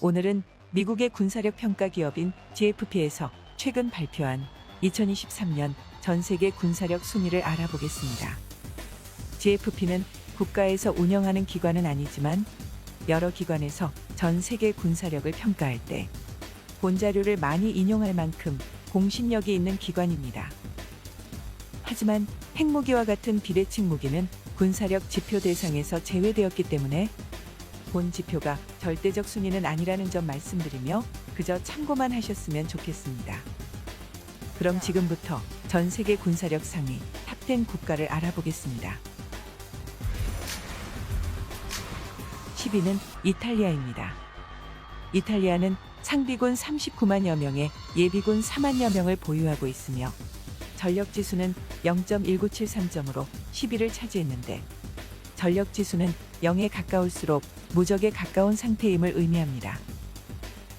오늘은 미국의 군사력 평가 기업인 GFP에서 최근 발표한 2023년 전 세계 군사력 순위를 알아보겠습니다. GFP는 국가에서 운영하는 기관은 아니지만 여러 기관에서 전 세계 군사력을 평가할 때 본자료를 많이 인용할 만큼 공신력이 있는 기관입니다. 하지만 핵무기와 같은 비대칭 무기는 군사력 지표 대상에서 제외되었기 때문에 본 지표가 절대적 순위는 아니라는 점 말씀드리며 그저 참고만 하셨으면 좋겠습니다. 그럼 지금부터 전 세계 군사력 상위 탑10 국가를 알아보겠습니다. 10위는 이탈리아입니다. 이탈리아는 상비군 39만여 명에 예비군 4만여 명을 보유하고 있으며 전력 지수는 0.1973점으로 10위를 차지했는데 전력 지수는 0에 가까울수록 무적에 가까운 상태임을 의미합니다.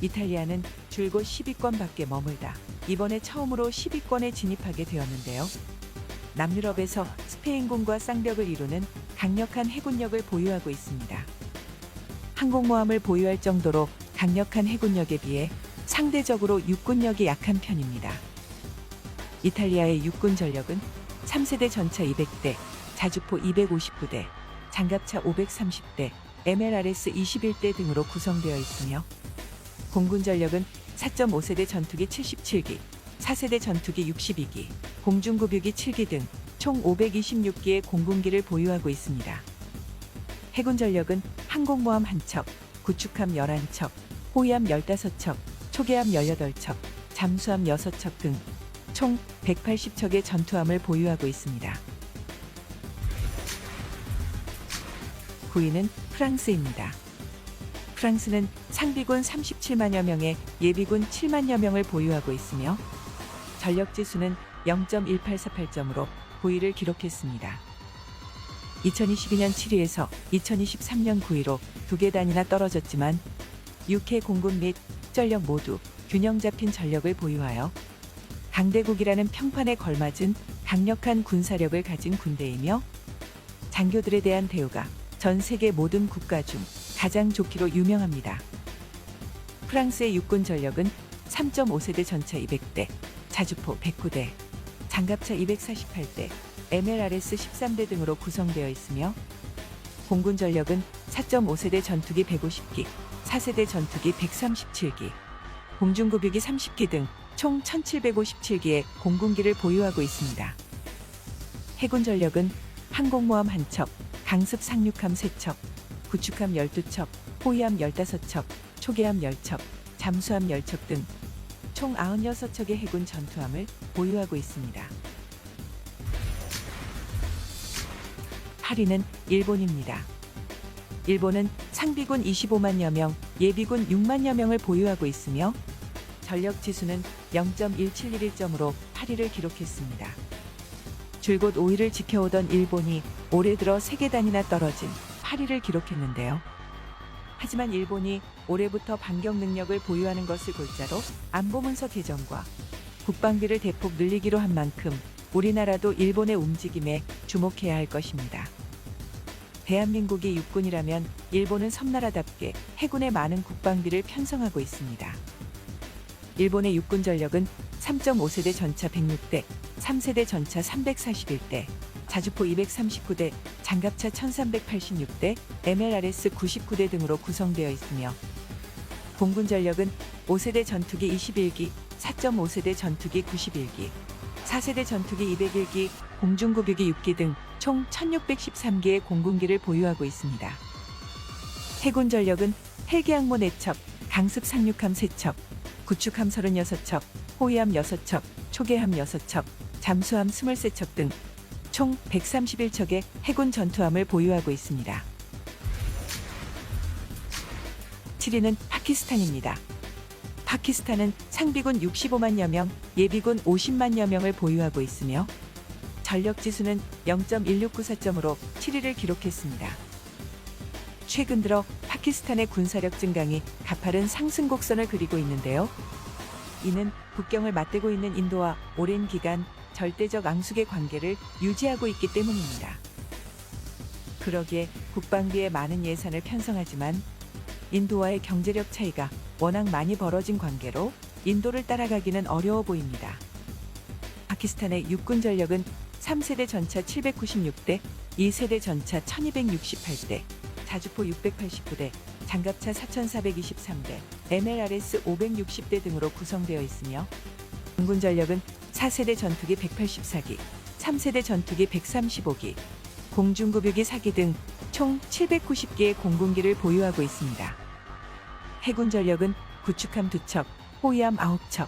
이탈리아는 줄곧 10위권 밖에 머물다 이번에 처음으로 10위권에 진입하게 되었는데요. 남유럽에서 스페인군과 쌍벽을 이루는 강력한 해군력을 보유하고 있습니다. 항공모함을 보유할 정도로 강력한 해군력에 비해 상대적으로 육군력이 약한 편입니다. 이탈리아의 육군 전력은 3세대 전차 200대, 자주포 259대, 장갑차 530대, MLRS 21대 등으로 구성되어 있으며 공군 전력은 4.5세대 전투기 77기, 4세대 전투기 62기, 공중구뷰기 7기 등 총 526기의 공군기를 보유하고 있습니다. 해군 전력은 항공모함 1척, 구축함 11척, 호위함 15척, 초계함 18척, 잠수함 6척 등 총 180척의 전투함을 보유하고 있습니다. 9위는 프랑스입니다. 프랑스는 상비군 37만여 명에 예비군 7만여 명을 보유하고 있으며 전력 지수는 0.1848점으로 9위를 기록했습니다. 2022년 7위에서 2023년 9위로 두 계단이나 떨어졌지만 6회 공군 및 전력 모두 균형 잡힌 전력을 보유하여 강대국이라는 평판에 걸맞은 강력한 군사력을 가진 군대이며 장교들에 대한 대우가 전 세계 모든 국가 중 가장 좋기로 유명합니다. 프랑스의 육군 전력은 3.5세대 전차 200대, 자주포 109대, 장갑차 248대, MLRS 13대 등으로 구성되어 있으며 공군 전력은 4.5세대 전투기 150기, 4세대 전투기 137기, 공중구비기 30기 등 총 1757기의 공군기를 보유하고 있습니다. 해군 전력은 항공모함 1척, 강습 상륙함 3척, 구축함 12척, 호위함 15척, 초계함 10척, 잠수함 10척 등 총 96척의 해군 전투함을 보유하고 있습니다. 8위는 일본입니다. 일본은 상비군 25만여 명, 예비군 6만여 명을 보유하고 있으며 전력 지수는 0.1711점으로 8위를 기록했습니다. 줄곧 5위를 지켜오던 일본이 올해 들어 3계단이나 떨어진 8위를 기록했는데요. 하지만 일본이 올해부터 반격 능력을 보유하는 것을 골자로 안보 문서 개정과 국방비를 대폭 늘리기로 한 만큼 우리나라도 일본의 움직임에 주목해야 할 것입니다. 대한민국이 육군이라면 일본은 섬나라답게 해군에 많은 국방비를 편성하고 있습니다. 일본의 육군 전력은 3.5세대 전차 106대, 3세대 전차 341대, 자주포 239대, 장갑차 1386대, MLRS 99대 등으로 구성되어 있으며 공군 전력은 5세대 전투기 21기, 4.5세대 전투기 91기, 4세대 전투기 201기, 공중구비기 6기 등 총 1613개의 공군기를 보유하고 있습니다. 해군 전력은 헬기 항모 4척, 강습 상륙함 3척, 구축함 36척, 호위함 6척, 초계함 6척, 잠수함 23척 등 총 131척의 해군 전투함을 보유하고 있습니다. 7위는 파키스탄입니다. 파키스탄은 상비군 65만여 명, 예비군 50만여 명을 보유하고 있으며 전력 지수는 0.1694점으로 7위를 기록했습니다. 최근 들어 파키스탄의 군사력 증강이 가파른 상승 곡선을 그리고 있는데요. 이는 국경을 맞대고 있는 인도와 오랜 기간 절대적 앙숙의 관계를 유지하고 있기 때문입니다. 그러기에 국방비에 많은 예산을 편성하지만 인도와의 경제력 차이가 워낙 많이 벌어진 관계로 인도를 따라가기는 어려워 보입니다. 파키스탄의 육군 전력은 3세대 전차 796대, 2세대 전차 1268대, 자주포 689대, 장갑차 4423대, MLRS 560대 등으로 구성되어 있으며 공군 전력은 4세대 전투기 184기, 3세대 전투기 135기, 공중급유기 4기 등 총 790개의 공군기를 보유하고 있습니다. 해군 전력은 구축함 2척, 호위함 9척,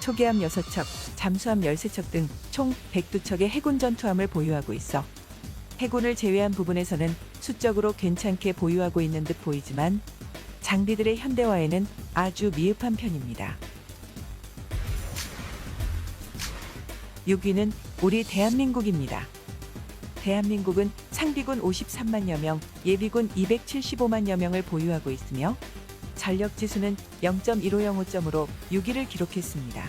초계함 6척, 잠수함 13척 등 총 102척의 해군 전투함을 보유하고 있어 해군을 제외한 부분에서는 수적으로 괜찮게 보유하고 있는 듯 보이지만 장비들의 현대화에는 아주 미흡한 편입니다. 6위는 우리 대한민국입니다. 대한민국은 상비군 53만여 명, 예비군 275만여 명을 보유하고 있으며 전력 지수는 0.1505점으로 6위를 기록했습니다.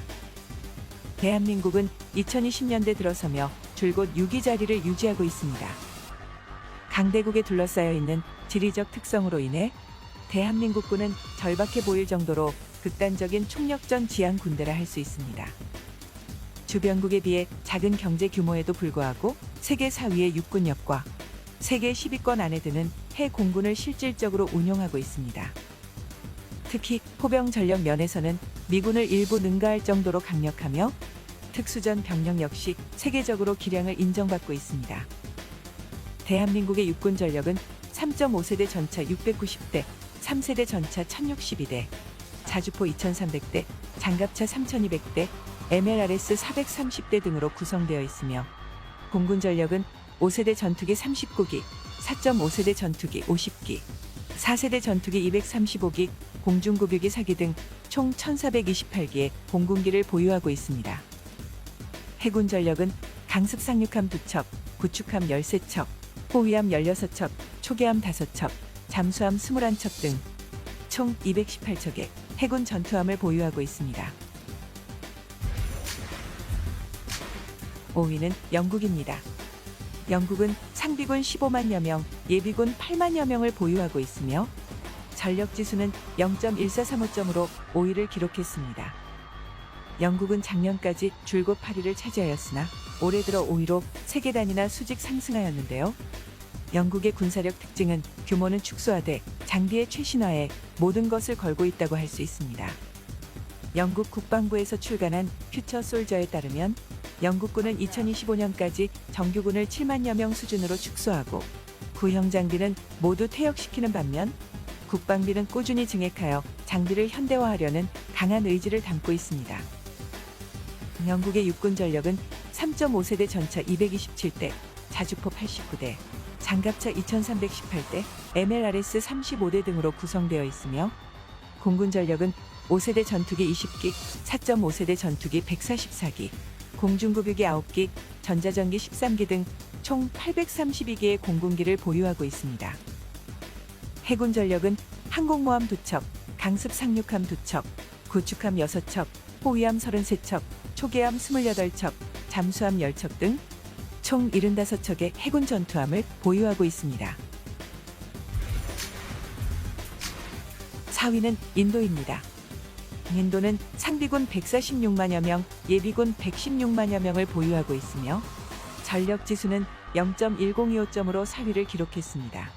대한민국은 2020년대 들어서며 줄곧 6위 자리를 유지하고 있습니다. 강대국에 둘러싸여 있는 지리적 특성으로 인해 대한민국군은 절박해 보일 정도로 극단적인 총력전 지향 군대라 할 수 있습니다. 주변국에 비해 작은 경제 규모에도 불구하고 세계 4위의 육군력과 세계 10위권 안에 드는 해 공군을 실질적으로 운용하고 있습니다. 특히 포병 전력 면에서는 미군을 일부 능가할 정도로 강력하며 특수전 병력 역시 세계적으로 기량을 인정받고 있습니다. 대한민국의 육군 전력은 3.5세대 전차 690대, 3세대 전차 1062대, 자주포 2300대, 장갑차 3200대, MLRS 430대 등으로 구성되어 있으며 공군 전력은 5세대 전투기 39기, 4.5세대 전투기 50기, 4세대 전투기 235기, 공중급유기 4기 등 총 1428기의 공군기를 보유하고 있습니다. 해군 전력은 강습 상륙함 2척, 구축함 13척, 호위함 16척, 초계함 5척, 잠수함 21척 등 총 218척의 해군 전투함을 보유하고 있습니다. 5위는 영국입니다. 영국은 상비군 15만여 명, 예비군 8만여 명을 보유하고 있으며 전력 지수는 0.1435점으로 5위를 기록했습니다. 영국은 작년까지 줄곧 8위를 차지하였으나 올해 들어 5위로 세계 단위나 수직 상승하였는데요. 영국의 군사력 특징은 규모는 축소하되 장비의 최신화에 모든 것을 걸고 있다고 할 수 있습니다. 영국 국방부에서 출간한 퓨처 솔저에 따르면 영국군은 2025년까지 정규군을 7만여 명 수준으로 축소하고 구형 장비는 모두 퇴역시키는 반면 국방비는 꾸준히 증액하여 장비를 현대화하려는 강한 의지를 담고 있습니다. 영국의 육군 전력은 3.5세대 전차 227대, 자주포 89대, 장갑차 2318대, MLRS 35대 등으로 구성되어 있으며 공군 전력은 5세대 전투기 20기, 4.5세대 전투기 144기, 공중급유기 9기, 전자전기 13기 등 총 832개의 공군기를 보유하고 있습니다. 해군 전력은 항공모함 2척, 강습 상륙함 2척, 구축함 6척, 호위함 33척, 초계함 28척, 잠수함 10척 등 총 75척의 해군 전투함을 보유하고 있습니다. 4위는 인도입니다. 인도는 상비군 146만여 명, 예비군 116만여 명을 보유하고 있으며 전력 지수는 0.1025점으로 4위를 기록했습니다.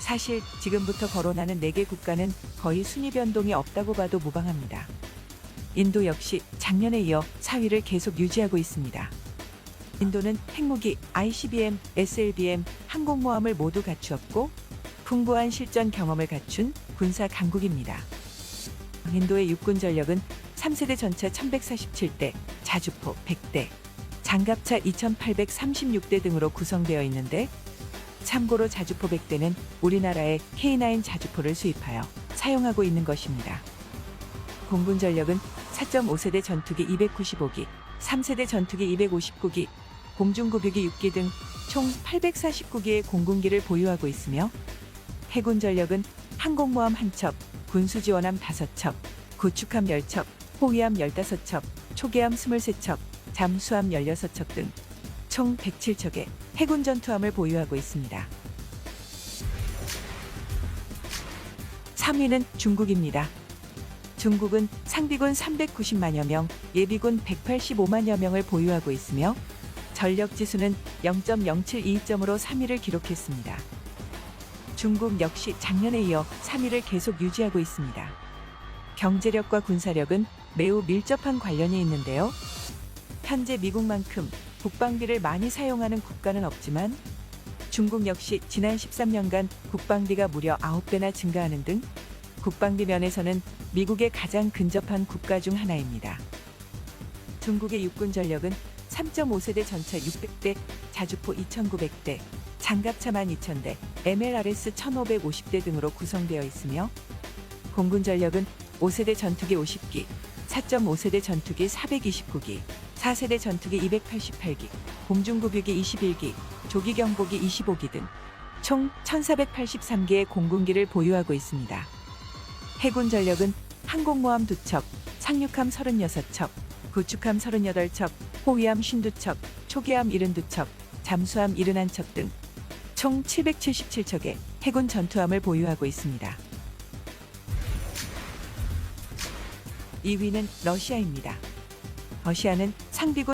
사실 지금부터 거론하는 4개 국가는 거의 순위 변동이 없다고 봐도 무방합니다. 인도 역시 작년에 이어 4위를 계속 유지하고 있습니다. 인도는 핵무기, ICBM, SLBM, 항공모함을 모두 갖추었고 풍부한 실전 경험을 갖춘 군사 강국입니다. 인도의 육군 전력은 3세대 전차 1147대, 자주포 100대, 장갑차 2836대 등으로 구성되어 있는데 참고로 자주포 100대는 우리나라에 K9 자주포를 수입하여 사용하고 있는 것입니다. 공군 전력은 4.5세대 전투기 295기, 3세대 전투기 259기, 공중급유기 6기 등 총 849기의 공군기를 보유하고 있으며 해군 전력은 항공모함 1척, 군수지원함 5척, 구축함 10척, 호위함 15척, 초계함 23척, 잠수함 16척 등 총 107척의 해군 전투함을 보유하고 있습니다. 3위는 중국입니다. 중국은 상비군 390만여 명, 예비군 185만여 명을 보유하고 있으며 전력 지수는 0.072점으로 3위를 기록했습니다. 중국 역시 작년에 이어 3위를 계속 유지하고 있습니다. 경제력과 군사력은 매우 밀접한 관련이 있는데요. 현재 미국만큼 국방비를 많이 사용하는 국가는 없지만 중국 역시 지난 13년간 국방비가 무려 9배나 증가하는 등 국방비 면에서는 미국에 가장 근접한 국가 중 하나입니다. 중국의 육군 전력은 3.5세대 전차 600대, 자주포 2,900대, 장갑차 12,000대, MLRS 1,550대 등으로 구성되어 있으며 공군 전력은 5세대 전투기 50기, 4.5세대 전투기 429기, 4세대 전투기 288기, 공중구비기 21기, 조기경보기 25기 등 총 1,483개의 공군기를 보유하고 있습니다. 해군 전력은 항공모함 2척, 상륙함 36척, 구축함 38척, 호위함 52척, 초기함 72척, 잠수함 71척 등 총 777척의 해군 전투함을 보유하고 있습니다. 2위는 러시아입니다. 러시아는 상비군